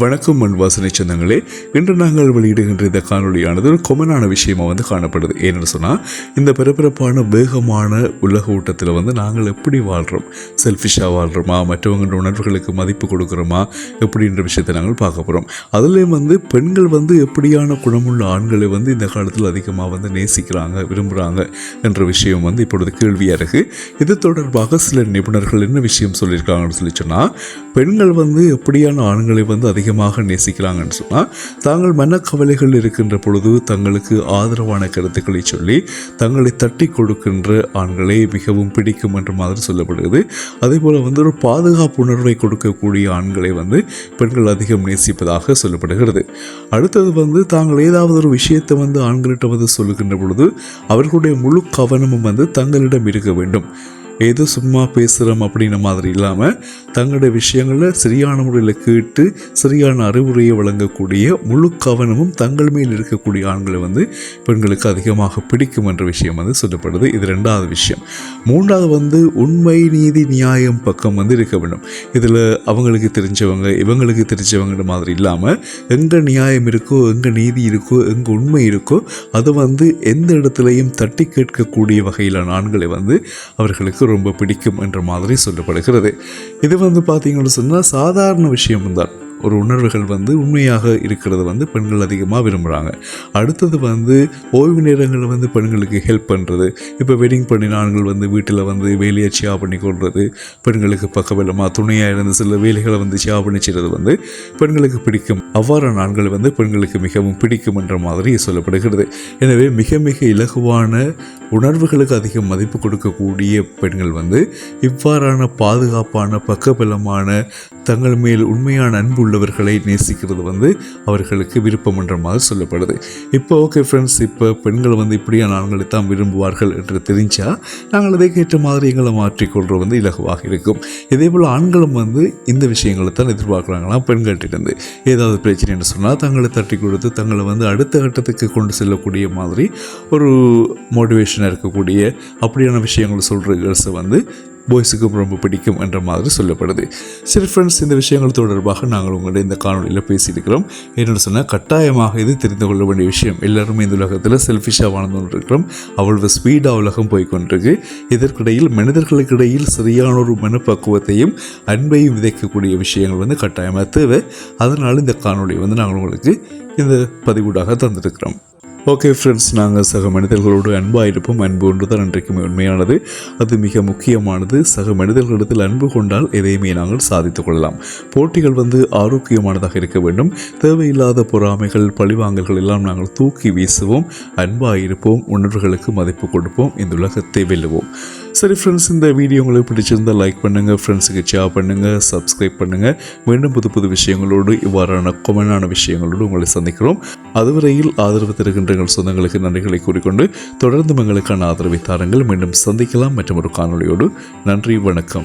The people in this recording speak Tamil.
வணக்கம் மண் வாசனை சொந்தங்களே. இன்று நாங்கள் வெளியிடுகின்ற இந்த காணொளியானது ஒரு கொமனான விஷயமாக வந்து காணப்படுது. ஏன்னு சொன்னால் இந்த பரபரப்பான வேகமான உலக ஊட்டத்தில் வந்து நாங்கள் எப்படி வாழ்கிறோம் செல்ஃபிஷாக வாழ்கிறோமா மற்றவங்களோட உணர்வுகளுக்கு மதிப்பு கொடுக்குறோமா? எப்படின்ற விஷயத்தை நாங்கள் பார்க்க போகிறோம் அதுலேயும் வந்து பெண்கள் வந்து எப்படியான குணமுள்ள ஆண்களை வந்து இந்த காலத்தில் அதிகமாக வந்து நேசிக்கிறாங்க விரும்புகிறாங்க என்ற விஷயம் வந்து இப்பொழுது கேள்வியாக இருக்குது இது தொடர்பாக சில நிபுணர்கள் என்ன விஷயம் சொல்லியிருக்காங்கன்னு சொல்லி சொன்னால் பெண்கள் வந்து எப்படியான ஆண்களை வந்து அதிகமாக நேசிக்கிறாங்கன்னு சொன்னால் தாங்கள் மனக்கவலைகள் இருக்கின்ற பொழுது தங்களுக்கு ஆதரவான கருத்துக்களை சொல்லி தங்களை தட்டி கொடுக்கின்ற ஆண்களை மிகவும் பிடிக்கும் என்ற மாதிரி சொல்லப்படுகிறது. அதே போல் வந்து ஒரு பாதுகாப்பு உணர்வை கொடுக்கக்கூடிய ஆண்களை வந்து பெண்கள் அதிகம் நேசிப்பதாக சொல்லப்படுகிறது. அடுத்தது வந்து தாங்கள் ஏதாவது ஒரு விஷயத்தை வந்து ஆண்களிட்ட வந்து சொல்லுகின்ற பொழுது அவர்களுடைய முழு கவனமும் வந்து தங்களிடம் இருக்க வேண்டும். ஏதோ சும்மா பேசுகிறோம் அப்படின்ற மாதிரி இல்லாமல் தங்களுடைய விஷயங்களை சரியான முறையில் கேட்டு சரியான அறிவுரையை வழங்கக்கூடிய முழு கவனமும் தங்கள் மேல் இருக்கக்கூடிய ஆண்களை வந்து பெண்களுக்கு அதிகமாக பிடிக்கும் என்ற விஷயம் வந்து சொல்லப்படுது. இது ரெண்டாவது விஷயம். மூன்றாவது வந்து உண்மை நீதி நியாயம் பக்கம் வந்து இருக்க வேண்டும். இதில் அவங்களுக்கு தெரிஞ்சவங்க இவங்களுக்கு தெரிஞ்சவங்கிற மாதிரி இல்லாமல் எங்கே நியாயம் இருக்கோ எங்கே நீதி இருக்கோ எங்கே உண்மை இருக்கோ அது வந்து எந்த இடத்துலையும் தட்டி கேட்கக்கூடிய வகையிலான ஆண்களை வந்து அவர்களுக்கு ரொம்ப பிடிக்கும் என்ற மாதிரி சொல்லப்படுகிறது. இது வந்து பார்த்தீங்கன்னு சொன்னால் சாதாரண விஷயம்தான் ஒரு உணர்வுகள் வந்து உண்மையாக இருக்கிறது வந்து பெண்கள் அதிகமாக விரும்புகிறாங்க அடுத்தது வந்து ஓய்வு நேரங்களில் வந்து பெண்களுக்கு ஹெல்ப் பண்ணுறது இப்போ வெட்டிங் பண்ணின ஆண்கள் வந்து வீட்டில் வந்து வேலையை சியா பண்ணி கொள்வது பெண்களுக்கு பக்கபலமாக துணையாக இருந்து சில வேலைகளை வந்து சியா பண்ணி செய்கிறது வந்து பெண்களுக்கு பிடிக்கும். அவ்வாறான ஆண்கள் வந்து பெண்களுக்கு மிகவும் பிடிக்கும் என்ற மாதிரி சொல்லப்படுகிறது. எனவே மிக மிக இலகுவான உணர்வுகளுக்கு அதிகம் மதிப்பு கொடுக்கக்கூடிய பெண்கள் வந்து இவ்வாறான பாதுகாப்பான பக்கபலமான தங்கள் மேல் உண்மையான அன்பு உள்ளவர்களை நேசிக்கிறது வந்து அவர்களுக்கு விருப்பம் என்ற மாதிரி சொல்லப்படுது. இப்போ ஓகே ஃப்ரெண்ட்ஸ் இப்போ பெண்கள் வந்து இப்படியான ஆண்களை தான் விரும்புவார்கள் என்று தெரிஞ்சால் நாங்கள் அதற்கேற்ற மாதிரி எங்களை மாற்றிக்கொள்வது வந்து இலகுவாக இருக்கும். இதே போல் ஆண்களும் வந்து இந்த விஷயங்களை தான் எதிர்பார்க்குறாங்களாம் பெண்கள்கிட்டருந்து. ஏதாவது பிரச்சனைன்னு சொன்னால் தங்களை தட்டி கொடுத்து தங்களை வந்து அடுத்த கட்டத்துக்கு கொண்டு செல்லக்கூடிய மாதிரி ஒரு மோட்டிவேஷனாக இருக்கக்கூடிய அப்படியான விஷயங்கள் சொல்கிற கேர்ள்ஸை வந்து பாய்ஸுக்கும் ரொம்ப பிடிக்கும் என்ற மாதிரி சொல்லப்படுது. சரி ஃப்ரெண்ட்ஸ் இந்த விஷயங்கள் தொடர்பாக நாங்கள் உங்களுடைய இந்த காணொலியில் பேசியிருக்கிறோம். என்னென்னு சொன்னால் கட்டாயமாக இது தெரிந்து கொள்ள வேண்டிய விஷயம். எல்லாருமே இந்த உலகத்தில் செல்ஃபிஷாக வாழ்ந்து கொண்டிருக்கிறோம். அவ்வளவு ஸ்பீடாக உலகம் போய்கொண்டிருக்கு இதற்கிடையில் மனிதர்களுக்கு இடையில் சரியான ஒரு மனப்பக்குவத்தையும் அன்பையும் விதைக்கக்கூடிய விஷயங்கள் வந்து கட்டாயமாக தேவை. அதனால் இந்த காணொலியை வந்து நாங்கள் உங்களுக்கு இந்த பதிவூடாக தந்திருக்கிறோம். ஓகே ஃப்ரெண்ட்ஸ் நாங்கள் சக மனிதர்களோடு அன்பாக இருப்போம் அன்பு ஒன்று தான் இன்றைக்குமே உண்மையானது. அது மிக முக்கியமானது. சக மனிதர்களிடத்தில் அன்பு கொண்டால் எதையுமே நாங்கள் சாதித்துக் கொள்ளலாம். போட்டிகள் வந்து ஆரோக்கியமானதாக இருக்க வேண்டும். தேவையில்லாத பொறாமைகள் பழிவாங்கல்கள் எல்லாம் நாங்கள் தூக்கி வீசுவோம். அன்பாக இருப்போம் உணர்வுகளுக்கு மதிப்பு கொடுப்போம். இந்த உலகத்தை வெல்லுவோம். சரி ஃப்ரெண்ட்ஸ் இந்த வீடியோ உங்களுக்கு பிடிச்சிருந்தால் லைக் பண்ணுங்கள் ஃப்ரெண்ட்ஸுக்கு ஷேர் பண்ணுங்கள் சப்ஸ்கிரைப் பண்ணுங்கள் மீண்டும் புது புது விஷயங்களோடு இவ்வாறான கொமனான விஷயங்களோடு உங்களை சந்திக்கிறோம். அதுவரையில் ஆதரவு தருகின்ற எங்கள் சொந்தங்களுக்கு நன்றிகளை கூறிக்கொண்டு தொடர்ந்து எங்களுக்கான ஆதரவை தாருங்கள். மீண்டும் சந்திக்கலாம். மற்றும் ஒரு காணொலியோடு நன்றி. வணக்கம்.